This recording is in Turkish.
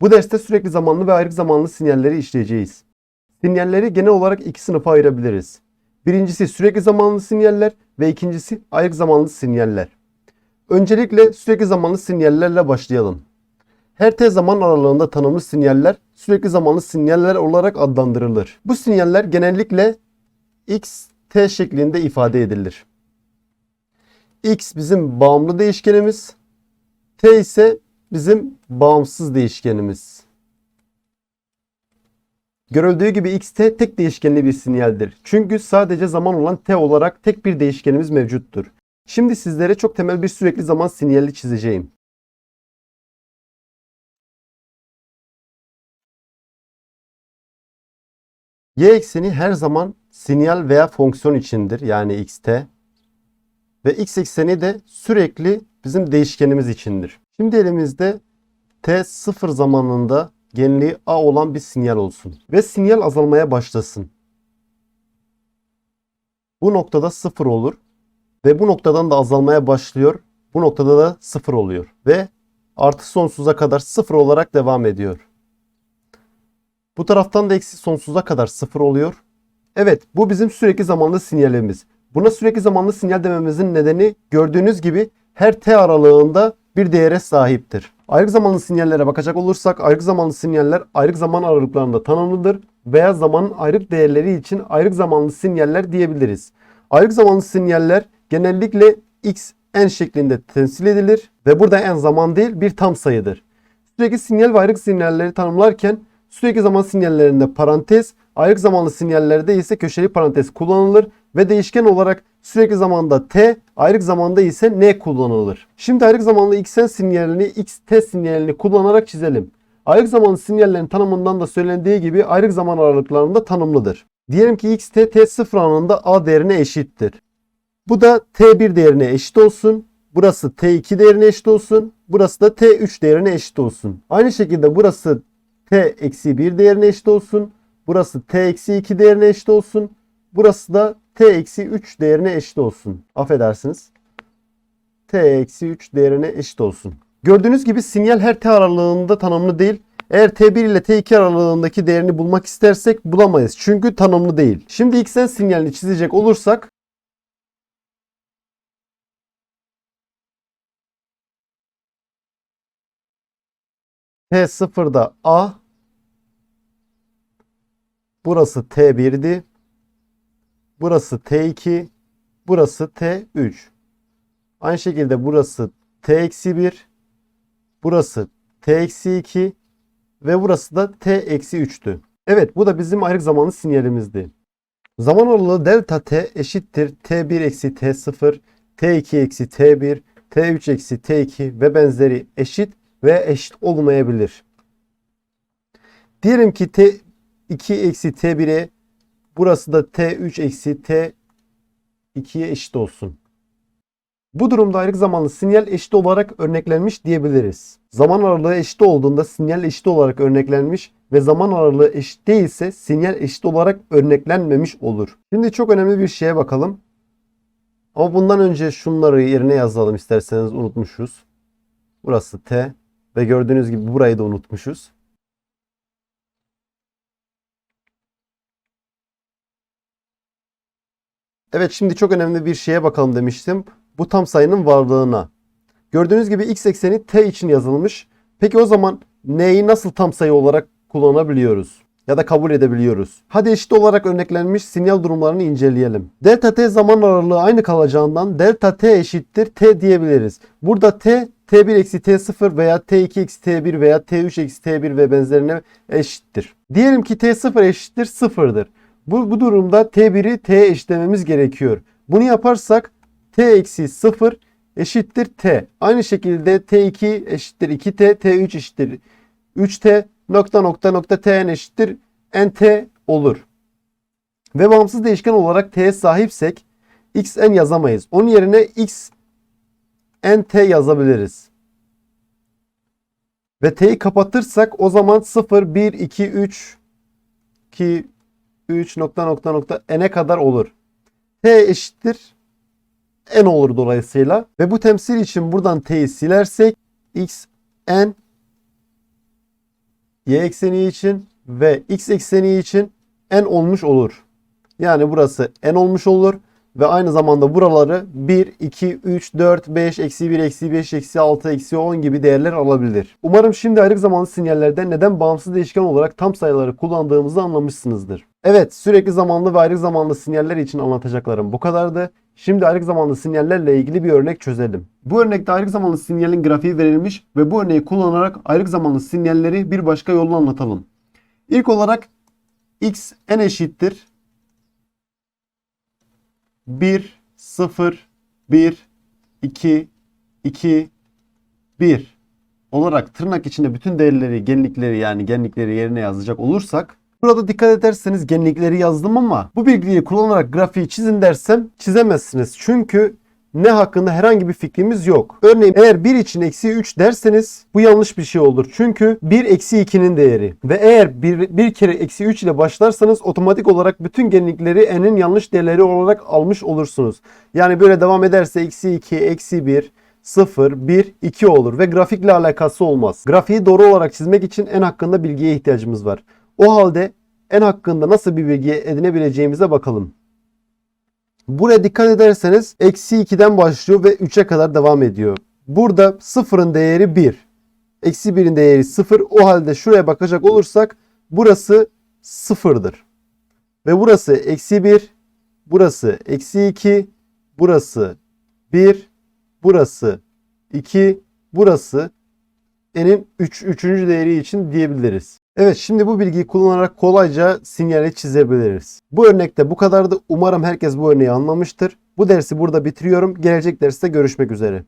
Bu derste sürekli zamanlı ve ayrık zamanlı sinyalleri işleyeceğiz. Sinyalleri genel olarak iki sınıfa ayırabiliriz. Birincisi sürekli zamanlı sinyaller ve ikincisi ayrık zamanlı sinyaller. Öncelikle sürekli zamanlı sinyallerle başlayalım. Her t zaman aralığında tanımlı sinyaller sürekli zamanlı sinyaller olarak adlandırılır. Bu sinyaller genellikle x, t şeklinde ifade edilir. x bizim bağımlı değişkenimiz, t ise bizim bağımsız değişkenimiz. Görüldüğü gibi xt tek değişkenli bir sinyaldir. Çünkü sadece zaman olan t olarak tek bir değişkenimiz mevcuttur. Şimdi sizlere çok temel bir sürekli zaman sinyali çizeceğim. y ekseni her zaman sinyal veya fonksiyon içindir. Yani xt. Ve x ekseni de sürekli bizim değişkenimiz içindir. Şimdi elimizde t sıfır zamanında genliği a olan bir sinyal olsun. Ve sinyal azalmaya başlasın. Bu noktada sıfır olur. Ve bu noktadan da azalmaya başlıyor. Bu noktada da sıfır oluyor. Ve artı sonsuza kadar sıfır olarak devam ediyor. Bu taraftan da eksi sonsuza kadar sıfır oluyor. Evet bu bizim sürekli zamanlı sinyalimiz. Buna sürekli zamanlı sinyal dememizin nedeni gördüğünüz gibi her t aralığında bir değere sahiptir. Ayrık zamanlı sinyallere bakacak olursak ayrık zamanlı sinyaller ayrık zaman aralıklarında tanımlıdır veya zamanın ayrık değerleri için ayrık zamanlı sinyaller diyebiliriz. Ayrık zamanlı sinyaller genellikle x n şeklinde temsil edilir ve burada en zaman değil bir tam sayıdır. Sürekli sinyal ve ayrık sinyalleri tanımlarken sürekli zaman sinyallerinde parantez, ayrık zamanlı sinyallerde ise köşeli parantez kullanılır ve değişken olarak sürekli zamanda t, ayrık zamanda ise n kullanılır. Şimdi ayrık zamanlı xn sinyalini xt sinyalini kullanarak çizelim. Ayrık zamanlı sinyallerin tanımından da söylendiği gibi ayrık zaman aralıklarında tanımlıdır. Diyelim ki xt t0 anında a değerine eşittir. Bu da t1 değerine eşit olsun. Burası t2 değerine eşit olsun. Burası da t3 değerine eşit olsun. Aynı şekilde burası t-1 değerine eşit olsun. Burası t-2 değerine eşit olsun. Burası da t-3 değerine eşit olsun. Affedersiniz. t-3 değerine eşit olsun. Gördüğünüz gibi sinyal her t aralığında tanımlı değil. Eğer t1 ile t2 aralığındaki değerini bulmak istersek bulamayız. Çünkü tanımlı değil. Şimdi xn sinyalini çizecek olursak T0'da A Burası T1'di. Burası T2. Burası T3. Aynı şekilde burası T-1. Burası T-2. Ve burası da T-3'tü. Evet bu da bizim ayrık zamanlı sinyalimizdi. Zaman aralığı delta T eşittir T1 eksi T0, T2 eksi T1, T3 eksi T2 ve benzeri eşit ve eşit olmayabilir. Diyelim ki T2 eksi T1'e burası da T3 eksi T2'ye eşit olsun. Bu durumda ayrık zamanlı sinyal eşit olarak örneklenmiş diyebiliriz. Zaman aralığı eşit olduğunda sinyal eşit olarak örneklenmiş ve zaman aralığı eşit değilse sinyal eşit olarak örneklenmemiş olur. Şimdi çok önemli bir şeye bakalım. Ama bundan önce şunları yerine yazalım isterseniz unutmuşuz. Burası T ve gördüğünüz gibi burayı da unutmuşuz. Evet şimdi çok önemli bir şeye bakalım demiştim. Bu tam sayının varlığına. Gördüğünüz gibi x ekseni t için yazılmış. Peki o zaman n'yi nasıl tam sayı olarak kullanabiliyoruz? Ya da kabul edebiliyoruz. Hadi eşit olarak örneklenmiş sinyal durumlarını inceleyelim. Delta t zaman aralığı aynı kalacağından delta t eşittir t diyebiliriz. Burada t t1 eksi t0 veya t2 eksi t1 veya t3 eksi t1 ve benzerine eşittir. Diyelim ki t0 eşittir 0'dır. Bu, bu durumda t1'i t'ye eşitlememiz gerekiyor. Bunu yaparsak t eksi 0 eşittir t. Aynı şekilde t2 eşittir 2t, t3 eşittir 3t, nokta nokta nokta tn eşittir nt olur. Ve bağımsız değişken olarak t'ye sahipsek xn yazamayız. Onun yerine x nt yazabiliriz. Ve t'yi kapatırsak o zaman 0, 1, 2, 3, 2, 3 nokta nokta nokta n'e kadar olur. t eşittir n olur dolayısıyla. Ve bu temsil için buradan t'yi silersek x n y ekseni için ve x ekseni için n olmuş olur. Yani burası n olmuş olur ve aynı zamanda buraları 1, 2, 3, 4, 5, eksi 1, eksi 5, eksi 6, eksi 10 gibi değerler alabilir. Umarım şimdi ayrık zamanlı sinyallerde neden bağımsız değişken olarak tam sayıları kullandığımızı anlamışsınızdır. Evet sürekli zamanlı ve ayrık zamanlı sinyaller için anlatacaklarım bu kadardı. Şimdi ayrık zamanlı sinyallerle ilgili bir örnek çözelim. Bu örnekte ayrık zamanlı sinyalin grafiği verilmiş ve bu örneği kullanarak ayrık zamanlı sinyalleri bir başka yolla anlatalım. İlk olarak x n eşittir 1, 0, 1, 2, 2, 1 olarak tırnak içinde bütün değerleri, genlikleri yani genlikleri yerine yazacak olursak Burada dikkat ederseniz genlikleri yazdım ama bu bilgiyi kullanarak grafiği çizin dersem çizemezsiniz. Çünkü ne hakkında herhangi bir fikrimiz yok. Örneğin eğer 1 için eksi 3 derseniz bu yanlış bir şey olur. Çünkü 1 eksi 2'nin değeri. Ve eğer bir, bir kere eksi 3 ile başlarsanız otomatik olarak bütün genlikleri n'in yanlış değerleri olarak almış olursunuz. Yani böyle devam ederse eksi 2, eksi 1, 0, 1, 2 olur ve grafikle alakası olmaz. Grafiği doğru olarak çizmek için en hakkında bilgiye ihtiyacımız var. O halde en hakkında nasıl bir bilgi edinebileceğimize bakalım. Buraya dikkat ederseniz eksi 2'den başlıyor ve 3'e kadar devam ediyor. Burada sıfırın değeri 1. Eksi 1'in değeri 0. O halde şuraya bakacak olursak burası 0'dır. Ve burası eksi 1. Burası eksi 2. Burası 1. Burası 2. Burası n'in 3. Üç, üçüncü değeri için diyebiliriz. Evet şimdi bu bilgiyi kullanarak kolayca sinyali çizebiliriz. Bu örnekte bu kadardı. Umarım herkes bu örneği anlamıştır. Bu dersi burada bitiriyorum. Gelecek derste görüşmek üzere.